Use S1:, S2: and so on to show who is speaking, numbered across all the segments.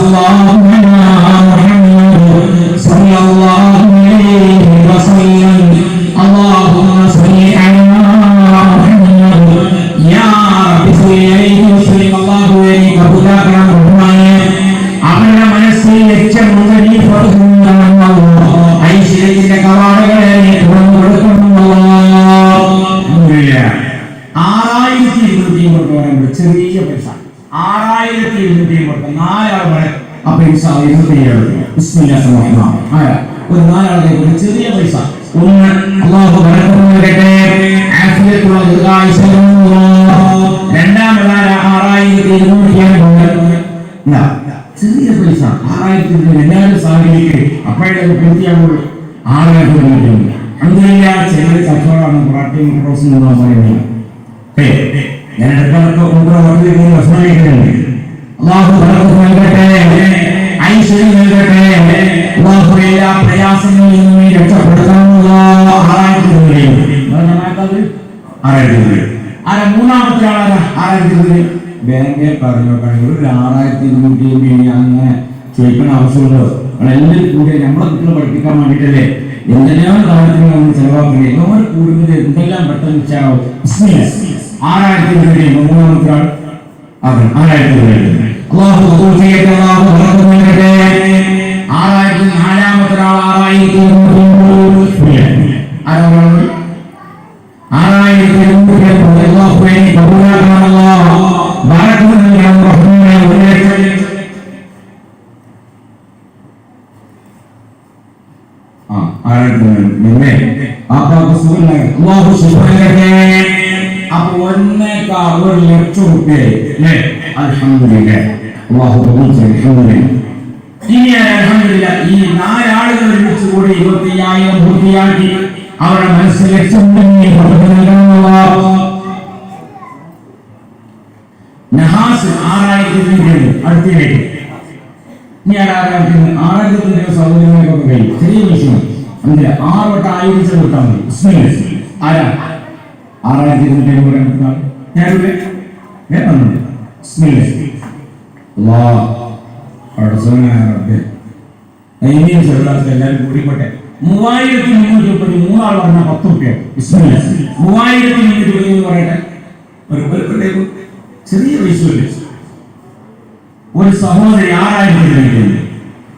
S1: الله ഇതാ, ചെറിയ പൈസ ആറായിരത്തി എല്ലാവരും സഹകരിക്ക്. അപ്പോഴേ അത് പൂർത്തിയാവുള്ളൂ. ആറായിരത്തി ഇരുന്നൂറ്റി അങ്ങനെയില്ല ചെറിയ കച്ചവടമാണ് പൊറാട്ടയും ക്രോസും എന്ന് പറയുന്നത്. ഞാൻ ഇടയ്ക്കിടയ്ക്ക് ഉണ്ടോ ഹോട്ടലിൽ പോയി ഭക്ഷണം കഴിക്കുന്നുണ്ട് അള്ളാഹു ബർക്കത്ത് നൽകട്ടെ. ഐശ്വര്യം നൽകട്ടെ. പ്രയാസങ്ങളിൽ നിന്നും രക്ഷപ്പെടുത്താനുള്ള ആറായിരത്തി ഇരുന്നൂറ് ആറായിരത്തി ഇരുന്നൂറ് ആരാ മൂന്നാമത്തെ ആളാരാ? ആറായിരത്തി ബാങ്കെ പറഞ്ഞു നോക്കുകയാണെങ്കിൽ ഒരു ആറായിരത്തി ഇരുന്നൂറ്റി എഴുപത് അങ്ങനെ ചോദിക്കുന്ന ആവശ്യമുണ്ടോ എല്ലാവരും കൂടി നമ്മളെ കുട്ടികളെ പഠിപ്പിക്കാൻ വേണ്ടിയിട്ടല്ലേ എന്തെല്ലാം കാര്യത്തിന് നമ്മൾ ചെലവാക്കുന്നത് എല്ലാവരും കൂടുന്നത് എന്തെല്ലാം പെട്ടെന്ന് വെച്ചാണോ ആറായിരത്തി ഇരുന്നൂറ്റി മൂന്നാമത്തെ ആൾ. ആറായിരത്തി ഇരുന്നൂറ്റി അള്ളാഹു ആറായിരത്തി ഇരുന്നൂറ്റി അടുത്തിലേക്ക് ഇനി ആരായിരത്തി ആറായിരത്തി സൗകര്യങ്ങൾക്കൊക്കെ കഴിയും ചെറിയ വിഷയം അങ്ങനെ ആറ് വട്ടം ആയിരം കൊടുത്താൽ മതി ആരാ? ആറായിരത്തി ഇരുന്നൂറ്റി അമ്പത് ഞാനിവിടെ അല്ലാഹ് പടച്ചവനായ ഇനിയും ചെറുതാത്ത എല്ലാവരും കൂടിപ്പോട്ടെ. മൂവായിരത്തി മുന്നൂറ്റി മുപ്പത്തി മൂന്നാൾ പറഞ്ഞ പത്ത് റുപ്യ ഒരു ചെറിയ പൈസയില്ലേ ഒരു സഹോദരി ആറായിരത്തി ഇരുന്നൂറ്റി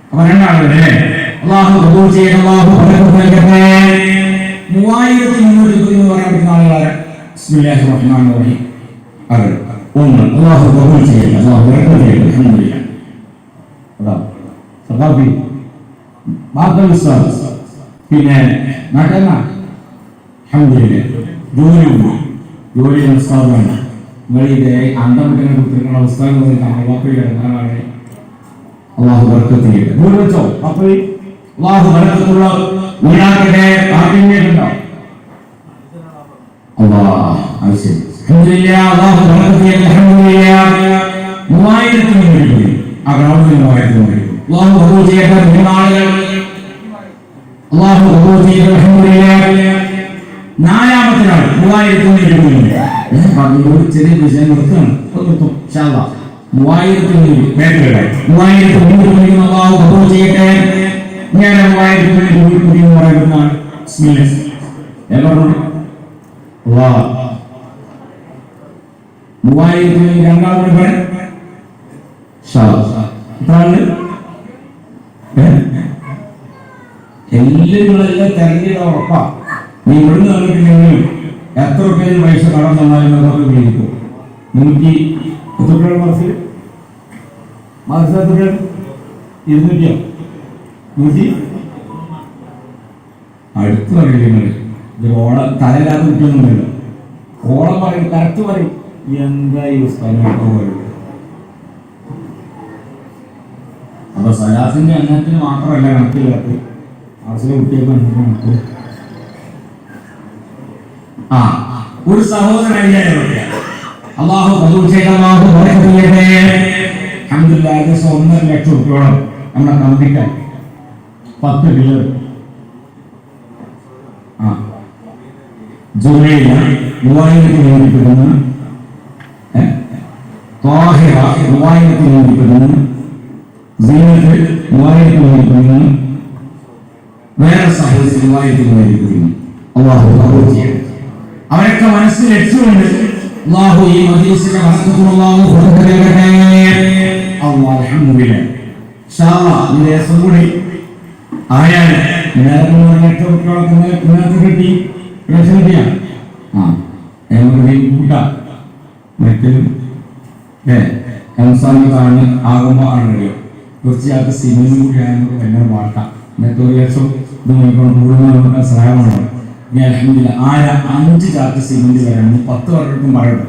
S1: അപ്പൊ രണ്ടാളുകളല്ലേ അള്ളാഹു കബൂർ ചെയ്യട്ടെ അള്ളാഹു നൽകട്ടെ. മൂവായിരത്തി മുന്നൂറ്റി മുപ്പത്തി മൂന്ന് പറയാൻ പറ്റുന്ന ആളുകളാണ് ബിസ്മില്ലാഹിർ റഹ്മാനിർ റഹീം. അതെ ഒന്ന് അള്ളാഹു കബൂൽ ചെയ്യട്ടെ അള്ളാഹു ബർക്കത്ത് ചെയ്യട്ടെ അൽഹംദുലില്ലാ അതാ സദാബി ബാദൽ ഉസ്താദ് പിന്നെ നാട്ടന്ന അൽഹംദുലില്ലാ ജോലി ഉസ്താദാണ്. നിങ്ങളിത് അന്തമുട്ടിനെ കുത്തിരിക്കുന്ന ഉസ്താദ് അള്ളാഹു ഇറങ്ങാനാണ് അള്ളാഹു ബർക്കത്ത് ചെയ്യട്ടെ വീട് വെച്ചോ അപ്പൊ അള്ളാഹു ബർക്കത്തുള്ള വീടാക്കട്ടെ കാപ്പിണ്ടോ അള്ളാഹ് അത് ശരി. അള്ളാഹു ബർക്കത്ത് ചെയ്യട്ടെ അൽഹംദുലില്ലാ. മൂവായിരത്തി മുന്നൂറ്റി ആ ഗ്രൗണ്ടിൽ മൂവായിരത്തി മുന്നൂറ്റി അള്ളാഹു കബൂൽ ചെയ്യട്ടെ മൂന്നാളുകൾ അള്ളാഹു കബൂൽ ചെയ്യട്ടെ നാലാമത്തെ ആൾ മൂവായിരത്തി മുന്നൂറ്റി ഞാൻ പറഞ്ഞു ഒരു ചെറിയ വിഷയം നിർത്തണം. നിർത്തും. മൂവായിരത്തി മുന്നൂറ്റി മേഖലകളെ മൂവായിരത്തി മുന്നൂറ്റി മുന്നൂറ്റി അള്ളാഹു കബൂൽ ചെയ്യട്ടെ. ഞാൻ മൂവായിരത്തി മുന്നൂറ്റി എന്ന് പറയുന്ന. ഞാൻ മൂവായിരത്തി രണ്ടാം കൂടി പറയാം ഇതാണ് എല്ലാവരും തെരഞ്ഞെടുത്ത ഉറപ്പാ. നീ ഇവിടുന്ന് വന്നിട്ടില്ലെങ്കിൽ എത്ര പേര് പൈസ കടം തന്നാലും നമുക്ക് വിളിക്കും നൂറ്റി എത്ര രൂപയാണ് മാസത്തിൽ മാസത്തിൽ എത്ര രൂപ ഇരുന്നൂറ്റിയോ? നൂറ്റി? അടുത്ത് പറയുന്നത് ഇത് ഓണ തലയില്ലാത്ത കുറ്റൊന്നുമില്ല ഓണം പറയും കറക്റ്റ് പറയും എന്താ ഈ സ്ഥലം പറയും അപ്പൊ സലാസിന്റെ എണ്ണത്തിന് മാത്രമല്ല കണക്കില്ലാത്ത ആസിലെ കുട്ടിയൊക്കെ കണക്ക്? ആ ഒരു സഹോദരൻ അയ്യായിരം രൂപ അള്ളാഹു കബൂൽ ചെയ്ത അള്ളാഹു ബറക്കത്ത് ചെയ്യട്ടെ അൽഹംദുലില്ലാഹ് ഏകദേശം ഒന്നര ലക്ഷം രൂപയോളം നമ്മുടെ കമ്പിക്കാൻ പത്ത് പില്ലർ ആ. ജൂലൈയിൽ മൂവായിരത്തി നൂറ്റിപ്പെടുന്ന താഹിറ മൂവായിരത്തി നൂറ്റിപ്പെടുന്ന സീനത്ത് മൂവായിരത്തി മുന്നൂറ്റി വേറെ സഹോദരി മൂവായിരത്തി മുന്നൂറ്റി അള്ളാഹു കബൂൽ ചെയ്യട്ടെ അവരൊക്കെ മനസ്സിൽ എടുത്തുകൊണ്ട് അള്ളാഹു ഈ മദീസിന്റെ ദിവസം കൂടി കിട്ടി. ആ സിനിമയും ഒരു ദിവസം ഇത് മുഴുവൻ സഹായമാണ് ഞാൻ അലഹമില്ല ആര അഞ്ച് ചാക്ക് സിമെന്റ് വരാണ് പത്ത് വർഷം പറയട്ടെ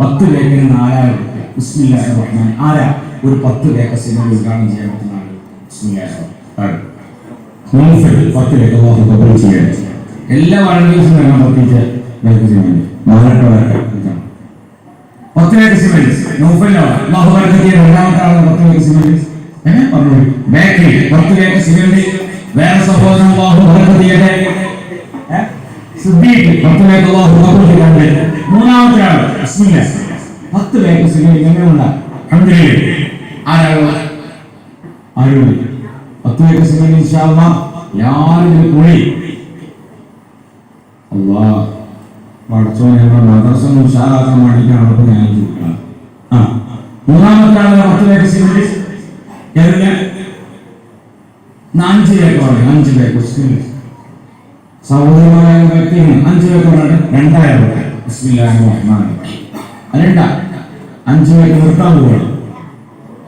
S1: പത്ത് പേക്കിന് നാലായിരം രൂപ ബിസ്മില്ലാഹിർ റഹ്മാൻ. ഒരു പത്ത് പേക്ക സിമെന്റ് ഉദ്ഘാടനം ചെയ്യാൻ പറ്റുന്ന റഹ്മാൻ. മൂന്ന് പത്ത് പേക്ക് അള്ളാഹു എല്ലാ വളണ്ടിയേഴ്സും വരട്ടെ. ഇതാണ്. പത്ത് പേക്ക് സിമെന്റ് രണ്ടാമത്തെ ആളാണ് പത്ത് പേക്ക് സിമെന്റ് പറഞ്ഞു? ബേക്കറി പത്ത് പേക്ക് സിമെന്റ് വേറെ സഹോദരൻ ചെയ്യട്ടെ ഏഹ്? സിദ്ദീഖ് പത്ത് പേക്ക് അള്ളാഹു ചെയ്യട്ടെ മൂന്നാമത്തെ ആൾ ബിസ്മില്ലാ പത്ത് പേക്ക് സിമെന്റ് എങ്ങനെയുണ്ട്? അൽഹംദുലില്ലാ. ആരാണ്? ആരോട് പത്ത് പേക്ക് സിമെന്റ് ഇൻഷാ അല്ലാഹ് എല്ലാവരും ഇതിൽ കൂടി. അള്ളാ പഠിച്ചോ ഞങ്ങൾ മദ്രസ ഉഷാറാക്കാൻ വേണ്ടിയിട്ടാണ് ഞാൻ ചോദിക്കണം ആ. മൂന്നാമത്തെ ആൾ പത്ത് പേക്ക് സിമെന്റ് കേരള അഞ്ച് പേക്ക് പറയും അഞ്ച് സഹോദരമായ വ്യക്തിയാണ് അഞ്ച് പേക്ക് പറഞ്ഞിട്ട് രണ്ടായിരം രൂപ. ബിസ്മില്ലാഹിർ റഹ്മാനിർ റഹീം അല്ലണ്ട അഞ്ച് പേക്ക് നിർത്താൻ പോകണം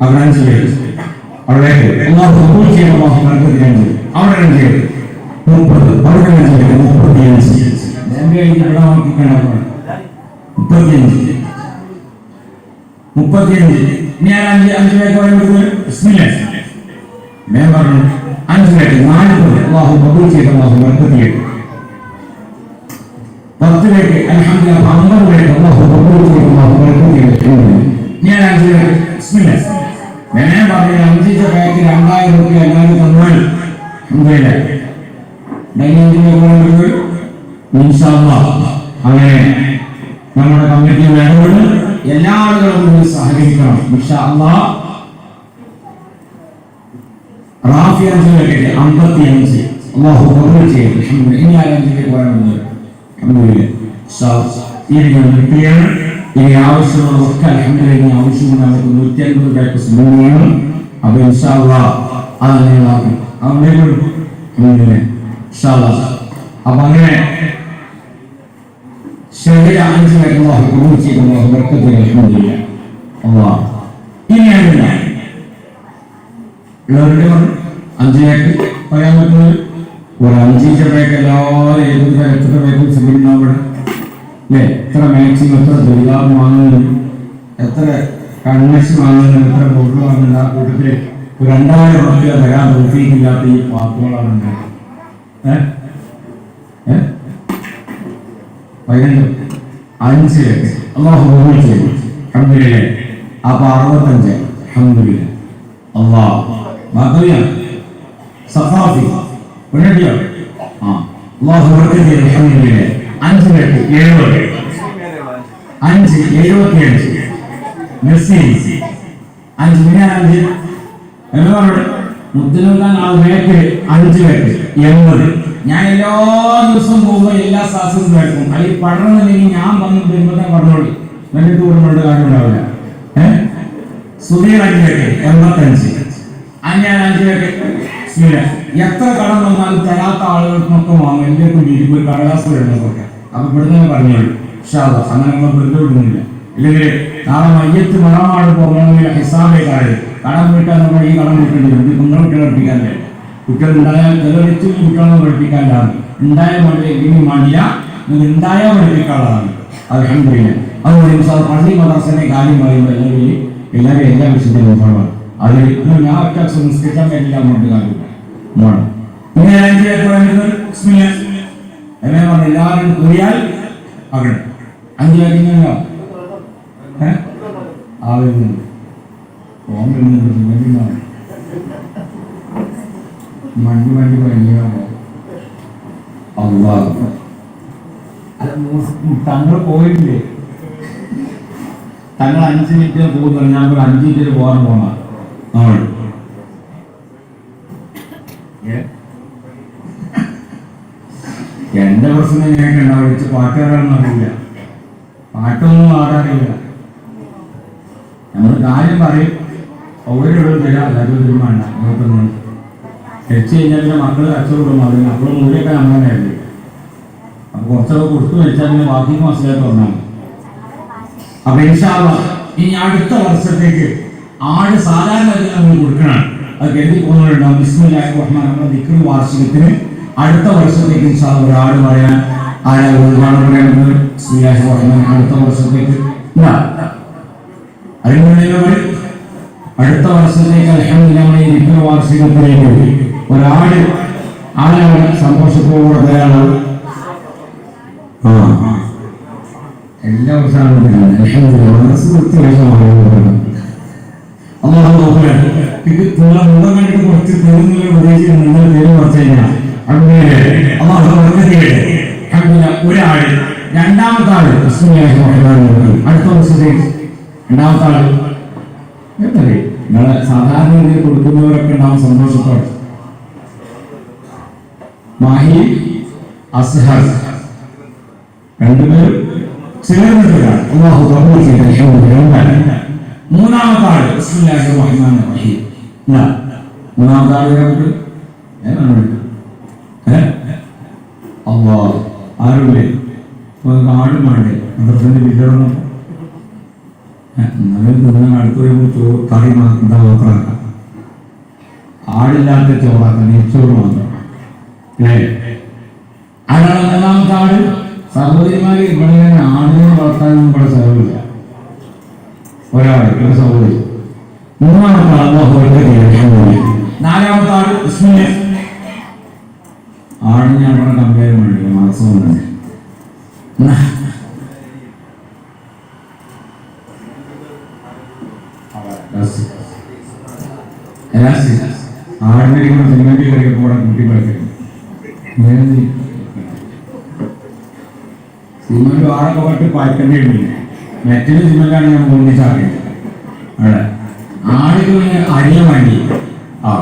S1: അവിടെ അഞ്ച് പേര്. അവിടെ അള്ളാഹു കബൂൽ ചെയ്യണം. അള്ളാഹു ബർക്കത്ത് ചെയ്യണം അവിടെ അഞ്ച് പേര്. മുപ്പത്. അവിടെ അഞ്ച് പേര്. മുപ്പത്തിയഞ്ച്. എന്റെ കയ്യിൽ ഇവിടെ നോക്കി കണക്കാണ് മുപ്പത്തിയഞ്ച്. മുപ്പത്തിയഞ്ച്. ഞാൻ അഞ്ച് അഞ്ച് പേർക്ക് പറയുന്നത് ബിസ്മില്ലാ. ഞാൻ പറഞ്ഞു അഞ്ച് പേര്. നാല് പേര്. അള്ളാഹു കബൂൽ ചെയ്ത് അള്ളാഹു ബർക്കത്ത് ചെയ്യണം പത്ത് പേർക്ക് അൽഹംദുലില്ലാ അമ്പത് അള്ളാഹു ഞാൻ ഞാൻ പറഞ്ഞു അഞ്ചിന്റെ പേർക്ക് രണ്ടായിരം രൂപ എല്ലാവരും തന്നാൽ അൽഹംദുലില്ലാ. ഡൈനിങ് ടേബിൾ അങ്ങനെ നമ്മുടെ കമ്മിറ്റി വേണ്ടത് എല്ലാ ആളുകളും സഹകരിക്കണം. ഇൻഷാല്ലാ റാഫി അഞ്ച് പേർക്ക് അമ്പത്തി അഞ്ച് അള്ളാഹു ചെയ്യും ഇനി ആരും അഞ്ചിലേക്ക് പറയുന്നത് ഞാൻ നിർത്തുകയാണ്. ഇനി ഇനി ആവശ്യമുള്ള നമുക്ക് നൂറ്റി അൻപത് പേർക്ക് സിനിമയാണ് അപ്പൊ ഇൻഷാല്ലാ അത് ഇൻഷാല്ലാ അപ്പൊ അങ്ങനെ ശരീര അഞ്ച് പേർക്ക് അള്ളാഹു കബൂൽ ചെയ്ത് അള്ളാഹു ബർക്കത്ത് ചെയ്യും അൽഹംദുലില്ലാ അള്ളാഹ് ഇനി അങ്ങനെ ഉള്ളവരുടെ പറഞ്ഞു അഞ്ച് പേക്ക് പറയാൻ പറ്റുന്നത് ഒരു അഞ്ചിന്റെ പേക്ക് എല്ലാവരും പേര് എത്ര അവിടെ. അല്ലേ? എത്ര മാക്സിമം എത്ര ദുരിതാപം വാങ്ങുന്നു എത്ര കൺവെൻഷൻ വാങ്ങുന്നു എത്ര ബോർഡ് വാങ്ങുന്ന ആ കൂട്ടത്തിൽ ഒരു രണ്ടായിരം റുപ്യ തരാൻ തോഫിയില്ലാത്ത ഈ ഏഹ് പതിനഞ്ച്. അഞ്ച്. പേര് അള്ളാഹു ചെയ്തു. അൽഹംദുലില്ലാ. അപ്പൊ അറുപത്തഞ്ച്. അൽഹംദുലില്ലാ. അള്ളാഹ്. സഫാഫി. ഉടനെയോ ആ. അള്ളാഹു ചെയ്തു അൽഹംദുലില്ലാ അഞ്ച് പേർക്ക് എഴുപത് അഞ്ച് എഴുപത്തിയഞ്ച്. മെസ്സി. അഞ്ച് പിന്നെ അഞ്ച്? മുദ്ദനുക്കാൻ ആ പേക്ക് അഞ്ച് പേക്ക് എൺപത്. ഞാൻ എല്ലാ ദിവസവും പോകുമ്പോൾ എല്ലാ ക്ലാസ്സും കേൾക്കും. അല്ലെങ്കിൽ പഠനമില്ലെങ്കിൽ ഞാൻ വന്ന് വരുമ്പോൾ പറഞ്ഞോളൂ. എന്നിട്ട് കൂടുന്നുണ്ട് കാര്യം ഉണ്ടാവില്ല ഏഹ് സുധീർ അഞ്ച് പേക്ക് എൺപത്തഞ്ച്. ഞാൻ അഞ്ച് പേക്ക് ശീല എത്ര കടം വന്നാലും തരാത്ത ആളുകൾക്കൊക്കെ വാങ്ങും. എന്തൊക്കെ വീട്ടിൽ ഒരു കടലാസ് വരുന്നതൊക്കെ അപ്പൊ ഇവിടുന്ന് പറഞ്ഞോളൂ. ഷാദ അങ്ങനെ നമ്മൾ വെറുതെ ഇല്ലെങ്കിൽ നാളെ മയ്യത്ത് മറമാട് പോകണമെങ്കിൽ ഹിസാബേ കാര്യം. കടം വീട്ടാൻ നമ്മൾ ഈ കടം വീട്ടേണ്ടി ഇത് കുഞ്ഞു കുട്ടികളെ പഠിപ്പിക്കാനല്ലേ കുട്ടികൾ ഉണ്ടായാൽ ചെലവഴിച്ച് കുട്ടികളെ പഠിപ്പിക്കാനാണ്. ഉണ്ടായ ഇനി മടിയ നിങ്ങൾ ഉണ്ടായാൽ പഠിപ്പിക്കാനുള്ളതാണ് അലഹമില്ല അതുകൊണ്ട് സാർ പള്ളി മദ്രസന്റെ കാര്യം പറയുമ്പോൾ എല്ലാവരും എല്ലാവരും എല്ലാ വിഷയത്തിലും അതിൽ ഞാൻ സംസ്കരിക്കാൻ വേണ്ടിയില്ല അങ്ങോട്ട് കാര്യമില്ല മോണം എന്നെ പറഞ്ഞു എല്ലാവരും കൂടിയാൽ അവിടെ. അഞ്ച് ഫോൺ മണ്ടി മണ്ടി അള്ളാഹ്. തങ്ങൾ പോയില്ലേ തങ്ങൾ അഞ്ച് മിനിറ്റ് പോകുന്നു. ഞാൻ ഒരു അഞ്ച് മിനിറ്റ് പോകാൻ പോണ നമ്മൾ ഏ? പ്രശ്നം ഇങ്ങനെയൊക്കെ ഉണ്ടാവും വെച്ച് പാട്ടുകാരാണെന്ന് അറിയില്ല. പാട്ടൊന്നും ആടാറില്ല നമ്മൾ കാര്യം പറയും. സൗകര്യമുള്ളത് തരാം അല്ലാതെ തീരുമാനം നോക്കുന്നു വെച്ച് കഴിഞ്ഞാൽ പിന്നെ മക്കൾ കച്ചവടം അതിന് അപ്പോഴും മൂലയൊക്കെ ആയിരിക്കും. അപ്പൊ കുറച്ചൊക്കെ കൊടുത്തു വെച്ചാൽ പിന്നെ ബാക്കി മനസ്സിലാക്കി പറഞ്ഞാൽ അപ്പൊ ഇൻഷാല്ല ഇനി അടുത്ത വർഷത്തേക്ക് ആട് സാധാരണ കൊടുക്കണം. അത് കരുതി പോകുന്നവരുണ്ടാവും. റഹ്മാൻ നമ്മുടെ ദിക്ർ വാർഷികത്തിന് അടുത്ത വർഷത്തേക്ക് ഇൻഷാല്ല ഒരു ആട് പറയാൻ ആരാ ഒരുപാട് പറയുന്നത് ബിസ്മില്ലാഹി പറഞ്ഞു അടുത്ത വർഷത്തേക്ക് അതിനുള്ളിൽ അടുത്ത വർഷത്തേക്ക് വാർഷികത്തിലേക്ക് ഒരാട് ആരാണ് സന്തോഷത്തോടെ പറയാനുള്ളത്? ആ എല്ലാ വർഷവും അള്ളാഹു നോക്കുകയാണ് ഇത് കുറച്ച് തെരുന്നിൽ ഉപദേശിച്ച് നിങ്ങൾ തെരുവ് കുറച്ച് കഴിഞ്ഞാൽ അങ്ങനെ അള്ളാഹു ചെയ്യട്ടെ അങ്ങനെ ഒരാൾ രണ്ടാമത്തെ ആൾ റഹീം. അടുത്ത വർഷത്തേക്ക് രണ്ടാമത്തെ ആൾ നിങ്ങളെ സാധാരണ രീതിയിൽ കൊടുക്കുന്നവരൊക്കെ ഉണ്ടാവും സന്തോഷത്തോടെ. മാഹി അസ്ഹർ. രണ്ടുപേരും ചേർന്നിട്ടാണ് അള്ളാഹു കബൂൽ ചെയ്ത. മൂന്നാമത്തെ ആൾ ബിസ്മില്ലാഹിർ റഹ്മാനിർ റഹീം. മൂന്നാമത്തെ ആൾ ഏ അള്ളാ ആരുടെ ഇപ്പൊ ആടും വേണ്ടേ? മദ്രസന്റെ ബില്ലൊന്നും എന്നാലും നിങ്ങൾ അടുത്ത് വരുമ്പോൾ ചോറ് കറി എന്താ മാത്രമാക്കാം ആടില്ലാത്ത ചോറാക്കാം നെയ്ച്ചോറ് മാത്രം. അല്ലേ? അതാണ് മൂന്നാമത്തെ ആട് സഹോദരിമാര് ഇവിടെ ഇങ്ങനെ ആടിനെ വളർത്താനും ഇവിടെ സഹോദരില്ല ഒരാൾ ഒരു സഹോദരി മൂന്നാമത്തെ ആൾ അല്ലാഹു അക്ബർ ചെയ്യട്ടെ. നാലാമത്തെ ആട് ബിസ്മില്ലാ. ആടിനെ അവിടെ കമ്പയർ വേണ്ടി മാസം തന്നെ ആടിനെ സിനിമയ്ക്ക് കയറിയപ്പോൾ അവിടെ കുട്ടി പഠിക്കുന്നു സിമെന്റ് പറ്റി പായ്ക്കേണ്ടി മറ്റൊരു സിനിമക്കാണ് ഞാൻ ഒന്നിച്ചാക്കിയത് അവിടെ ആളുകളെ അറിയാൻ വേണ്ടി. ആ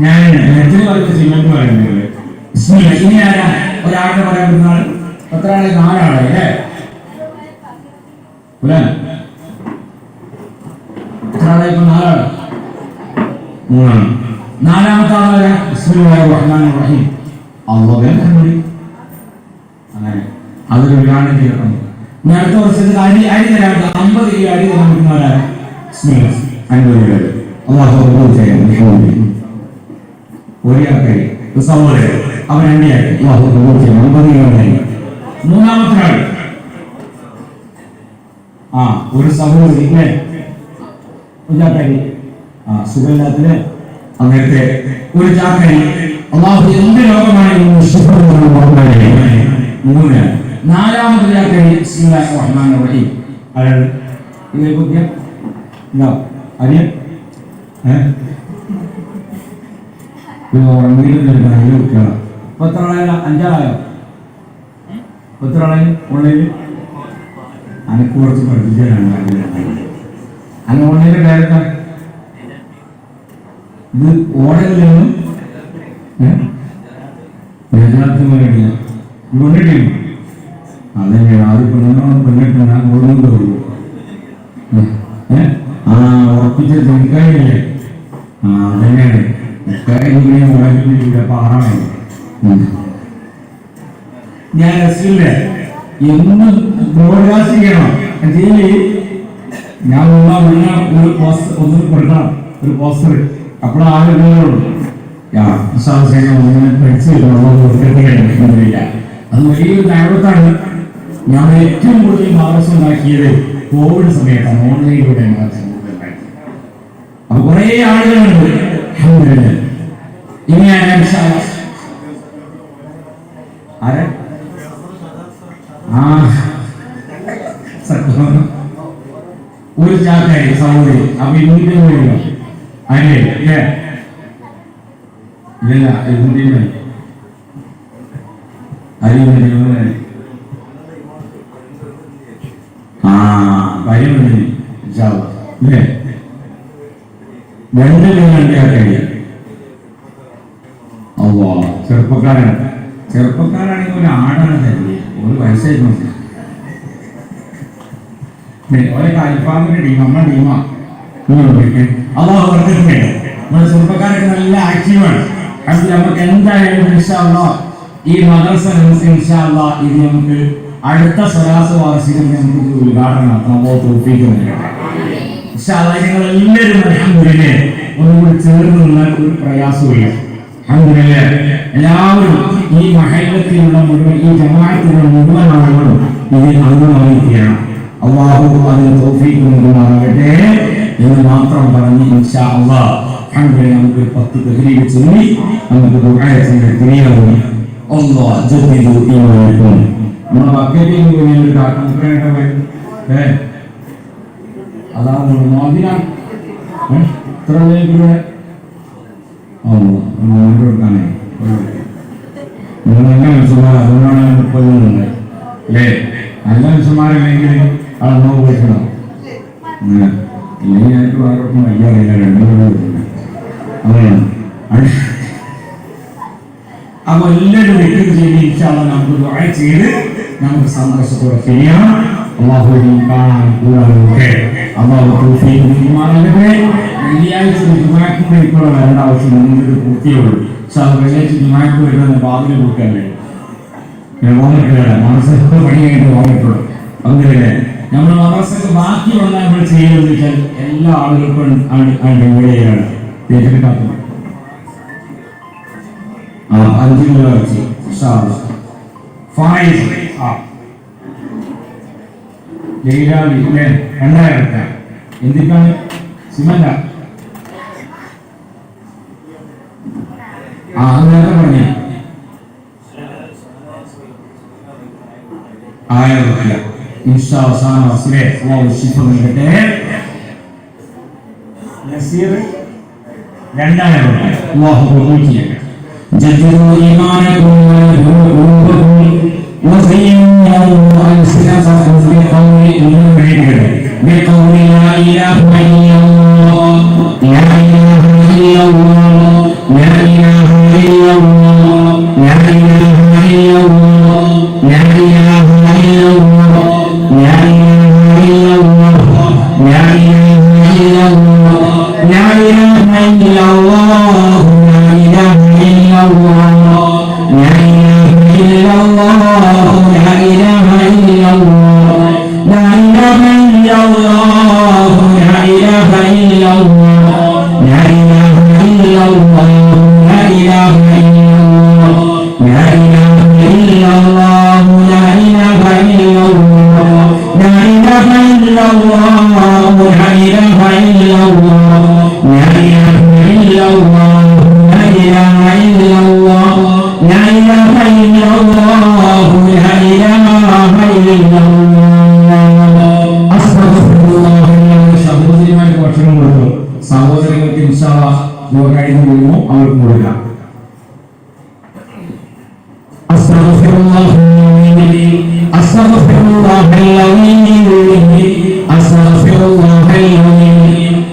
S1: ഞാൻ മറ്റൊരു പറഞ്ഞ സിനിമക്ക് പറയുന്നത്. ഇനി ആരാ? ഒരാളുടെ പറയാൻ ആൾ? എത്ര ആളെ നാലാളെ അല്ലേ? പുലാൻ എത്ര ആളെ ഇപ്പൊ നാലാൾ. മൂന്നാണ് നാലാമത്തെ ബിസ്മില്ലാഹിർ റഹ്മാനിർ റഹീം. അങ്ങനെ. അതൊരു ഇനി അടുത്ത വർഷത്തിൽ അരി അരി തരാം. അമ്പത് കിലോ അരി തരാൻ പറ്റുന്നവരാണ് അൻപത് കിലോ അള്ളാഹു കബൂൽ ചെയ്യണം. ഒരു ആൾക്കാരി സഹോദരൻ അവൻ ചെയ്യണം. അമ്പത് കിലോ മൂന്നാമത്തെ ആൾ ആ ഒരു സഹോദരി. ഇല്ലേ? ഒരു ചാക്കരി ആ സുഖമില്ലാത്തത്? അങ്ങനത്തെ ഒരു ചാക്കരി. അള്ളാഹു എന്ത് ലോകമാണ്. മൂന്ന് റഹ്മാനിർ റഹീം. അയാൾ ഇതേ കുട്ടിയ ഇതാ അറിയ ഏ? ഇത് ഉറങ്ങിയിട്ട് കിടക്കുന്ന ഈ കുട്ടികളാ ഇപ്പൊ എത്ര ആളായോ അഞ്ചാളായോ? ആളായി ഓൺലൈനിൽ? അനക്ക് കുറച്ച് പഠിപ്പിച്ചാണ് അന്ന് ഓൺലൈനിൽ കയറുന്ന ഇത് ഓടലിലൊന്നും? വേദനാർത്ഥമായിട്ടില്ല കൊണ്ടിട്ടില്ല? അതന്നെ അത് പെണ്ണോട് പെണ്ണിട്ട് ഞാൻ കൊടുക്കുന്നുണ്ട് ഏ? ആ ഉറപ്പിച്ച ചെങ്കായില്ലേ ആ അതന്നെയാണ് ഇങ്ങനെ ഉറപ്പിച്ചിട്ടില്ല പാറാണ് ഞാൻ രസില്ലേ എന്നും ബ്രോഡ്കാസ്റ്റ് ചെയ്യണം. ഇതിൽ ഞാൻ ഉള്ള മുന്നേ ഒരു പോസ്റ്റർ ഒന്ന് കൊടുക്കണം. ഒരു പോസ്റ്റർ അപ്പോൾ ആളുകളുള്ളൂ അത് വലിയൊരു ദൈവത്താണ്. ഞാൻ ഏറ്റവും കൂടുതൽ ഉണ്ടാക്കിയത് കോവിഡ് സമയത്താണ് ഓൺലൈനിലൂടെ അപ്പൊ കുറെ ആളുകളുണ്ട്. ആരാ ആ. ഒരു ചാക്കായി സഹോദരി അപ്പൊ ഇതിന്റെ അമ്പത് അല്ലേ അല്ലേ ഇല്ലല്ല അമ്പത് അരി കാര്യമെന്ന് അല്ലേ ബന്ധങ്ങൾ നൽകാൻ കഴിയാം അവ ചെറുപ്പക്കാരാണ്. ചെറുപ്പക്കാരാണെങ്കിൽ ഒരു ആടാണ് തരുന്നത്. ഒരു വയസ്സായി ഓരൊക്കെ അൽഫാമിന്റെ ടീം നമ്മുടെ ടീമാ. അതോ അവർക്കൊക്കെ നമ്മുടെ ചെറുപ്പക്കാരൊക്കെ നല്ല ആക്റ്റീവാണ്. അത് നമുക്ക് എന്തായാലും ഇൻഷാള്ള ഈ മദ്രസ ഇൻഷാള്ള ഇത് നമുക്ക് അടുത്ത സ്വരാസ വാർഷികം ഞങ്ങൾക്ക് ഉദ്ഘാടനം നടത്താൻ തോൽപ്പിക്കുന്നുണ്ട് പക്ഷെ അതായത് ഞങ്ങൾ എല്ലാവരും അലഹമില്ലേ ഒന്നുകൂടി ചേർന്നുള്ള ഒരു പ്രയാസമില്ല അങ്ങനെ എല്ലാവരും ഈ മഹൈബത്തിലുള്ള മുഴുവൻ ഈ ജമാഅത്തിലുള്ള മുഴുവൻ ആളുകളും ഇതിൽ അംഗമായിരിക്കുകയാണ് അള്ളാഹു അതിന് തോൽപ്പിക്ക് നൽകുമാറാകട്ടെ എന്ന് മാത്രം പറഞ്ഞ് ഇൻഷാ അള്ളാഹ് അലഹമില്ല നമുക്ക് പത്ത് തഹരീവ് ചൊല്ലി നമുക്ക് ദുഃഖായ തിരിയാവുന്നു الله جددوا إيمانكم നമ്മുടെ ബക്കറ്റിൽ നിന്ന് കാട്ടിട്ടേ ഏ? അതാണ് നോക്കിനാ ഇത്ര അതാണ്. അപ്പോൾ എല്ലാവരും വീട്ടിൽ ചെയ്ത് നമുക്ക് ചെയ്ത് നമുക്ക് സന്തോഷത്തോടെ പിരിയണം. അള്ളാഹുവിനെയും കാണാൻ കൂടാതെ അള്ളാഹു തീരുമാനങ്ങളെ വെള്ളിയാഴ്ച ജുമാക്കിന്റെ ഇപ്പോൾ വരേണ്ട ആവശ്യം നിങ്ങൾക്ക് പൂർത്തിയുള്ളൂ പക്ഷെ അത് വെള്ളിയാഴ്ച ജുമാക്ക് വരുന്നത് ബാബിന് കൊടുക്കല്ലേ മനസ്സൊക്കെ പണി കഴിഞ്ഞ് തോന്നിയിട്ടുള്ളൂ അതുപോലെ നമ്മൾ മദ്രസക്ക് ബാക്കി വന്നാൽ നമ്മൾ ചെയ്യുന്നത് വെച്ചാൽ എല്ലാ ആളുകൾക്കും അതിന്റെ കൂടെയാണ് ഏറ്റെടുക്കാത്തത്. ആ അഞ്ചു കിലോ വെച്ച്. ഫായ് ജയിലാ വിസ്മയൻ രണ്ടായിരത്തി എന്തിക്കാണ്? സിമല്ല. ആ അത് നേരെ പറഞ്ഞു. രൂപ ഇൻഷാ അവസാന വസ്ത്രേ അള്ളാഹു ശിഫ നൽകട്ടെ. നസീർ രണ്ടായിരം. രൂപ അള്ളാഹു പ്രഭു ചെയ്യട്ടെ. ജദ്ദു ഈമാനകും വൽ وزينوا ألسنتكم بقول بقول لا إله إلا الله الله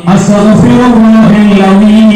S1: أستغفر الله العظيم